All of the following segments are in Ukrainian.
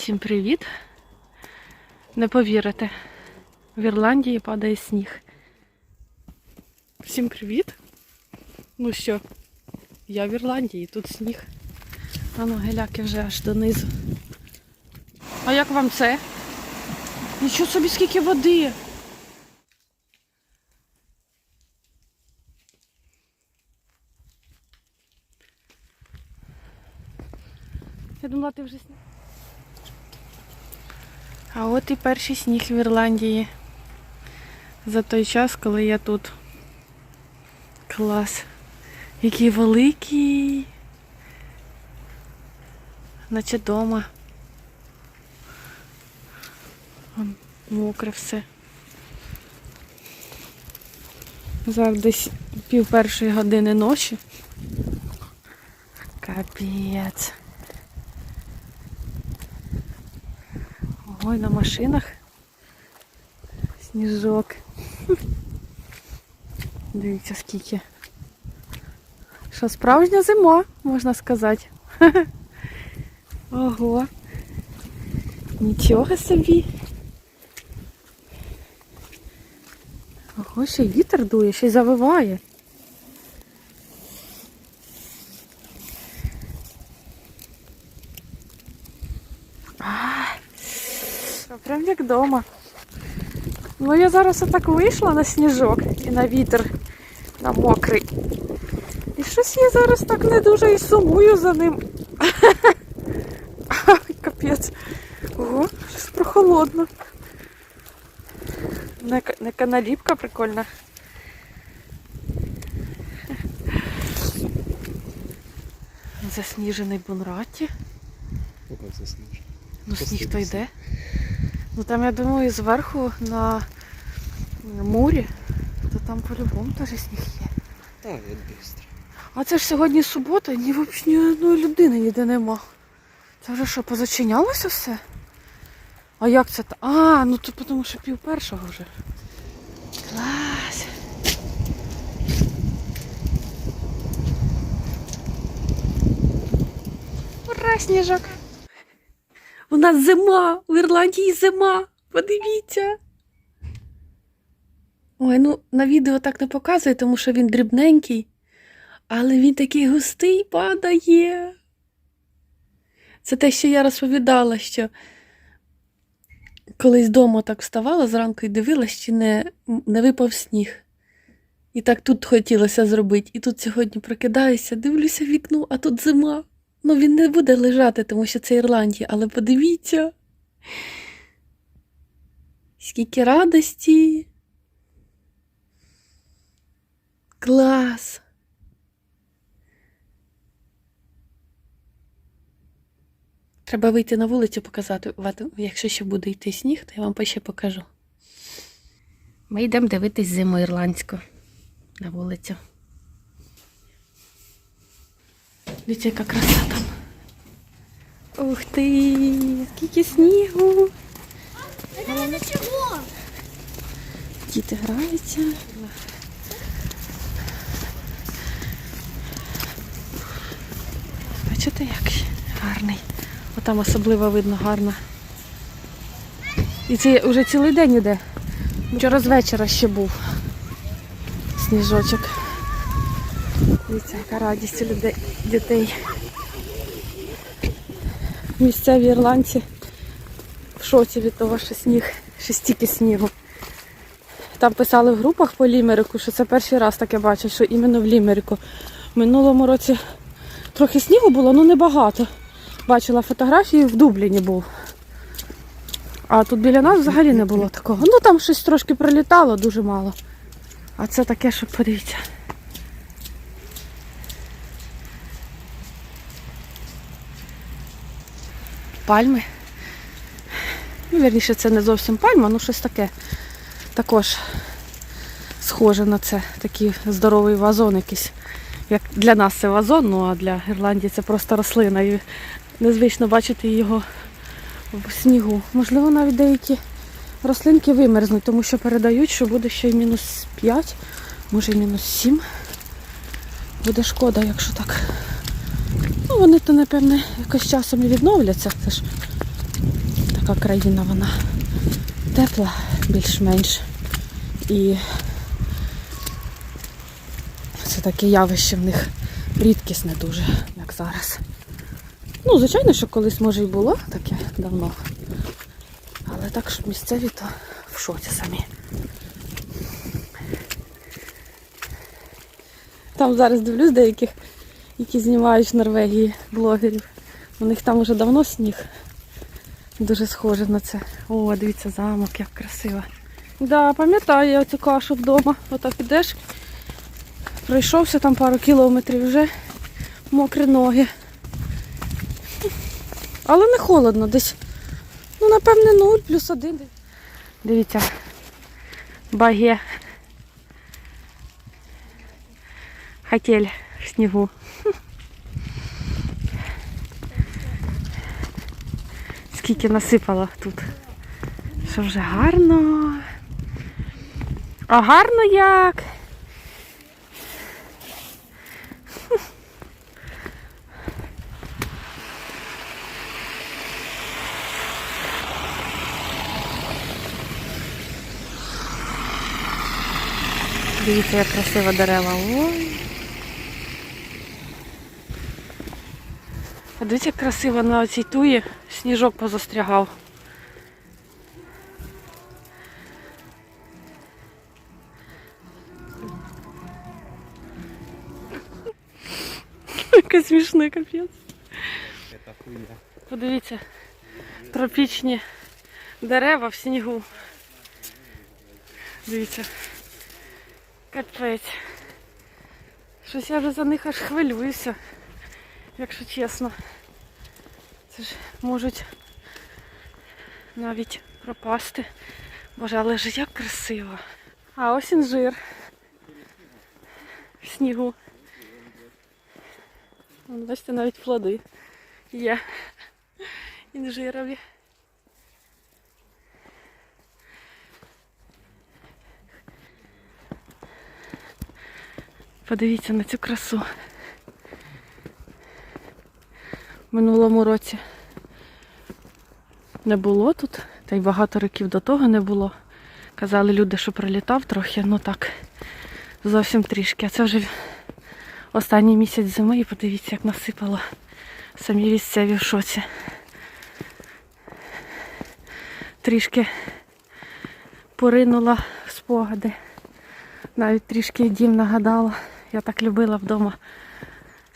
Всім привіт! Не повірите, в Ірландії падає сніг. Всім привіт! Ну що, я в Ірландії, тут сніг. А ну, геляки вже аж донизу. А як вам це? Нічого собі скільки води! Я думала, ти вже сніг. А от і перший сніг в Ірландії. За той час, коли я тут. Клас. Який великий. Наче дома. Вон Мокре все. Зараз десь пів першої години ночі. Капець. Ой, на машинах. Сніжок. Дивіться скільки. Що справжня зима, можна сказати. Ого. Нічого собі. Ого, ще вітер дує, ще й завиває. А, Прям як вдома. Ну я зараз отак вийшла на сніжок і на вітер, на мокрий. І щось я зараз так не дуже і сумую за ним. Ай, капець. Ого, щось прохолодно. Не, ка- каналіпка прикольна. Засніжений Бунраті. Ну, сніг то йде. Ну там, я думаю, зверху на морі, то там по-любому теж сніг є. А, я быстро. А це ж сьогодні субота, ні взагалі ні одної людини ніде нема. Це вже що, позачинялося все? А як це? та- А, ну то тому що пів першого вже. Клас. Ура, сніжок! У нас зима! В Ірландії зима! Подивіться! Ой, ну на відео так не показує, тому що він дрібненький. Але він такий густий падає. Це те, що я розповідала, що колись вдома так вставала зранку і дивилась, чи не, не випав сніг. І так тут хотілося зробити. І тут сьогодні прокидаюся, дивлюся вікно, а тут зима. Ну він не буде лежати, тому що це Ірландія, але подивіться. Скільки радості. Клас. Треба вийти на вулицю показати. Якщо ще буде йти сніг, то я вам ще покажу. Ми йдемо дивитись зиму ірландську на вулицю. Дивіться, яка краса там. Ух ти! Скільки снігу! Это чего? Діти граються. Бачите, як гарний. Отам особливо видно гарно. І це вже цілий день іде. Вчора з вечора ще був сніжочок. Дивіться, яка радість у людей, дітей. Місцеві ірландці в шоці від того, що сніг, що стільки снігу. Там писали в групах по Лімерику, що це перший раз таке бачу, що іменно в Лімерику. В минулому році трохи снігу було, ну небагато. Бачила фотографії, в Дубліні був. А тут біля нас взагалі не було такого. Ну там щось трошки прилітало, дуже мало. А це таке, що подивіться. Пальми. Ну, вірніше, це не зовсім пальма, ну щось таке. Також схоже на це. Такий здоровий вазон якийсь. Як для нас це вазон, ну а для Ірландії це просто рослина. І незвично бачити його в снігу. Можливо, навіть деякі рослинки вимерзнуть, тому що передають, що буде ще й мінус 5, може й мінус 7. Буде шкода, якщо так. Вони то, напевне, якось часом і відновляться. Це ж така країна вона тепла, більш-менш. І це таке явище в них рідкісне дуже, як зараз. Ну, звичайно, що колись може і було таке давно. Але так, щоб місцеві, то в шоці самі. Там зараз дивлюсь деяких, які знімають в Норвегії блогерів. У них там уже давно сніг. Дуже схоже на це. О, дивіться, замок, як красиво. Да, пам'ятаю я цю кашу вдома. Отак ідеш. Пройшовся там пару кілометрів вже мокрі ноги. Але не холодно, десь, ну, напевне, 0 плюс один. Дивіться, баге. Хотель в снігу. Скільки насипало тут. Що вже гарно. А гарно як. Дивіться, як красиво дерева. Ой. Дивіться, як красиво на цій туї сніжок позастрягав. Яке смішне, капець. Подивіться, тропічні дерева в снігу. Дивіться. Капець. Щось я вже за них аж хвилююся, якщо чесно. Це ж можуть навіть пропасти. Боже, але ж як красиво. А ось інжир. В снігу. Бачите, навіть плоди є інжирові. Подивіться на цю красу. Минулому році не було тут, та й багато років до того не було. Казали люди, що прилітав трохи, ну так, зовсім трішки. А це вже останній місяць зими і подивіться, як насипало самі місцеві в шоці. Трішки поринула в спогади. Навіть трішки дім нагадала. Я так любила вдома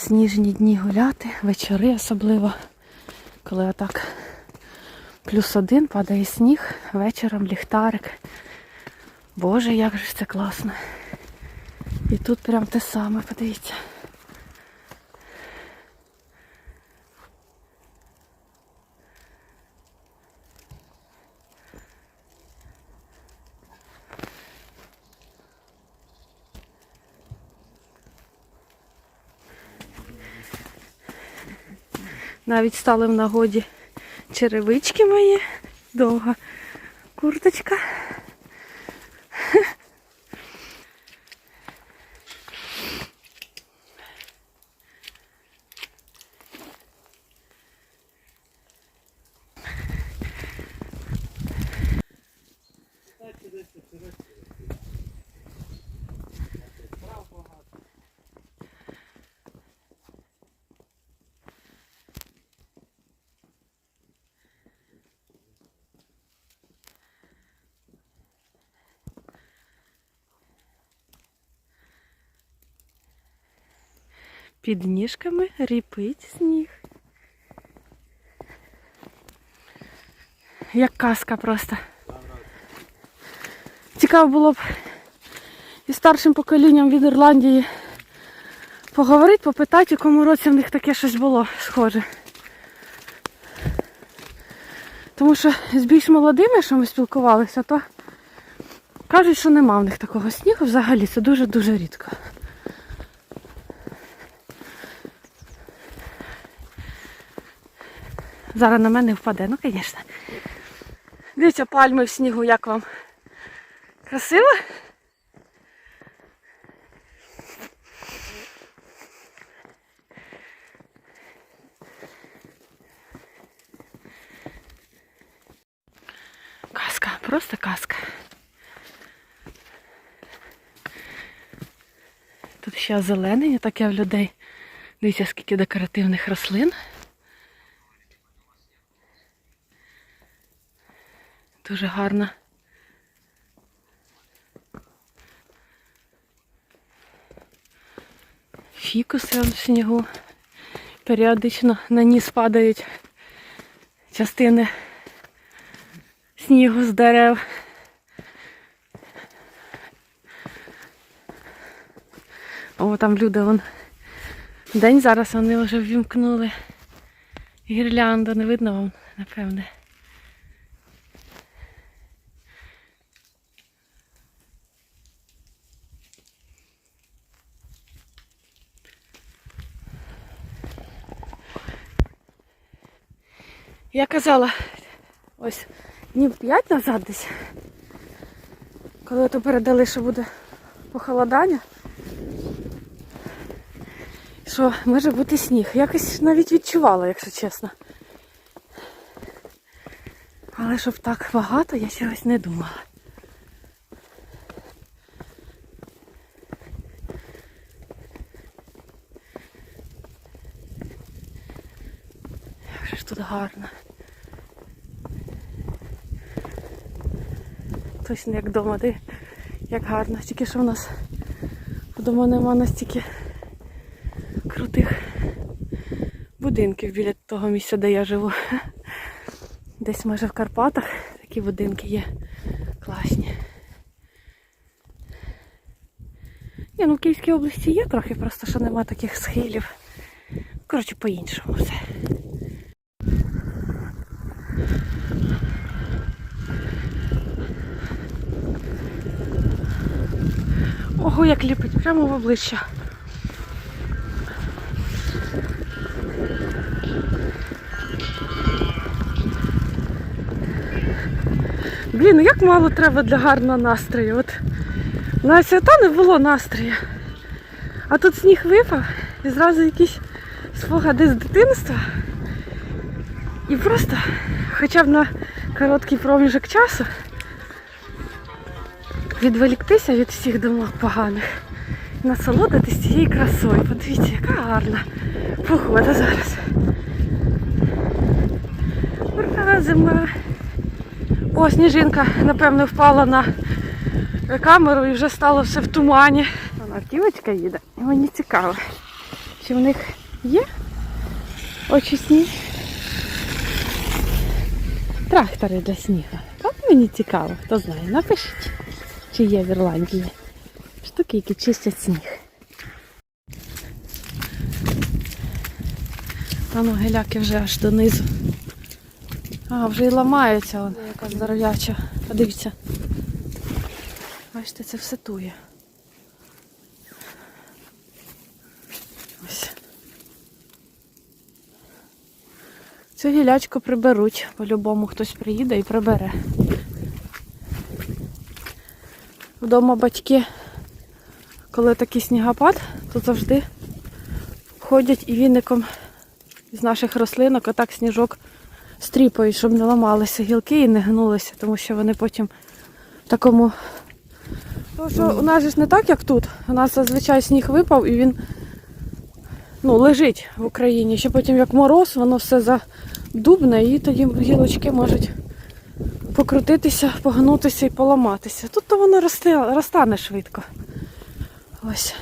сніжні дні гуляти, вечори особливо, коли отак плюс один падає сніг, вечором ліхтарик. Боже, як же це класно. І тут прям те саме, подивіться. Навіть стали в нагоді черевички мої, довга курточка. Під ніжками ріпить сніг. Як казка просто. Цікаво було б із старшим поколінням від Ірландії поговорити, попитати, у якому році в них таке щось було схоже. Тому що з більш молодими, що ми спілкувалися, то кажуть, що нема в них такого снігу взагалі. Це дуже-дуже рідко. Зараз на мене впаде, ну звісно. Дивіться, пальми в снігу, як вам? Красиво? Казка, Просто казка. Тут ще озеленення таке в людей. Дивіться, скільки декоративних рослин. Дуже гарно. Фікуси в снігу. Періодично на ніс падають частини снігу з дерев. О, там люди вон. День зараз вони вже ввімкнули. Гірлянду, не видно вам, напевне. Я казала ось днів 5 назад десь, коли то передали, що буде похолодання, що може бути сніг. Якось навіть відчувала, якщо чесно. Але щоб так багато, я чогось не думала. Як же ж тут гарно. Точно як вдома, де як гарно. Тільки що в нас вдома нема настільки крутих будинків біля того місця, де я живу. Десь може в Карпатах такі будинки є класні. Ні, ну в Київській області є трохи, просто що нема таких схилів. Коротше, по-іншому все. Ого, як ліпить, прямо в обличчя. Блін, ну як мало треба для гарного настрою. От на свята не було настрою. А тут сніг випав і зразу якісь спогади з дитинства. І просто хоча б на короткий проміжок часу відволіктися від всіх думок поганих і насолодитись цією красою. Подивіться, яка гарна погода зараз. Ура, зима. О, сніжинка, напевно, впала на камеру і вже стало все в тумані. Вона автівочка їде, і мені цікаво, чи в них є очисні трактори для снігу. От мені цікаво, хто знає, напишіть, чи є в Ірландії. Штуки, які чистять сніг. А ну геляки вже аж донизу. А, вже і ламається он, яка здоров'яча. Подивіться. Бачите, це все тує. Ось. Цю гілячку приберуть. По-любому хтось приїде і прибере. Вдома батьки, коли такий снігопад, то завжди ходять і віником з наших рослинок, отак сніжок стріпають, щоб не ламалися гілки і не гнулися, тому що вони потім такому. Тому що у нас ж не так, як тут. У нас зазвичай сніг випав і він ну, лежить в Україні. Ще потім як мороз, воно все задубне і тоді гілочки можуть покрутитися, погнутися і поламатися. Тут то воно росте, розтане швидко. Ось.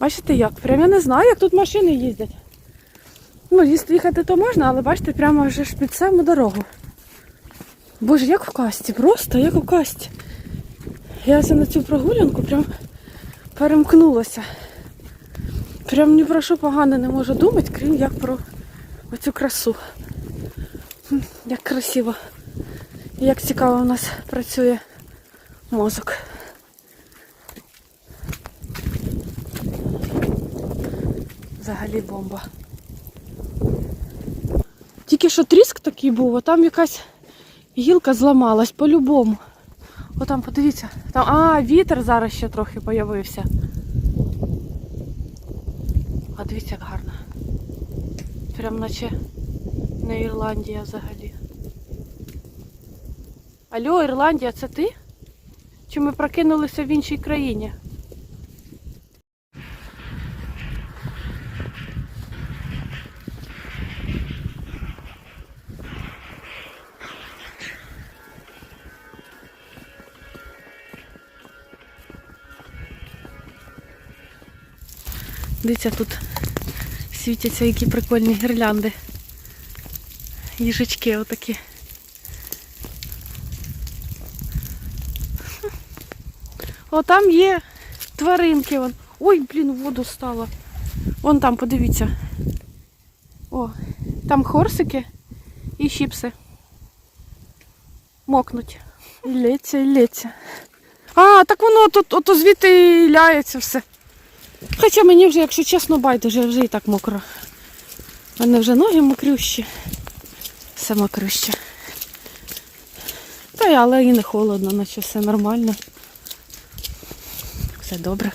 Бачите як? Прям я не знаю, як тут машини їздять. Ну, їхати то можна, але бачите, прямо вже ж під саму дорогу. Боже, як в касті, просто як у касті. Я на цю прогулянку прям перемкнулася. Прям ні про що погане не можу думати, крім як про оцю красу. Як красиво. Як цікаво у нас працює мозок. Взагалі бомба. Тільки що тріск такий був, а там якась гілка зламалась по-любому. О, там подивіться. Там, а, вітер зараз ще трохи появився. А дивіться, як гарно. Прям наче не Ірландія взагалі. Алло, Ірландія, це ти? Чи ми прокинулися в іншій країні? Дивіться, тут світяться які прикольні гірлянди. Їжачки отакі. О, там є тваринки. Вон. Ой, блін, воду стало. Вон там, подивіться. О, там хорсики і щіпси. Мокнуть. І лється, і лється. А, так воно тут ото звідти і ляється все. Хоча мені вже, якщо чесно, байдуже, вже і так мокро. У мене вже ноги мокрющі. Все мокрюще. Та й але і не холодно, наче все нормально. Все добре.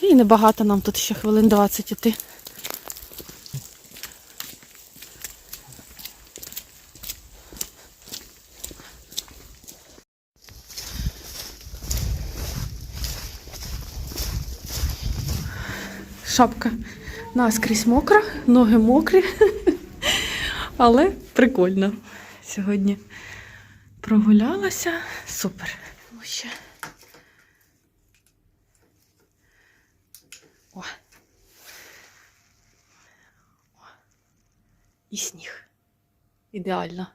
І небагато нам тут ще хвилин 20 іти. Шапка наскрізь мокра, ноги мокрі. Але прикольно. Сьогодні прогулялася. Супер. Ну, ще. О. О. І сніг. Ідеально.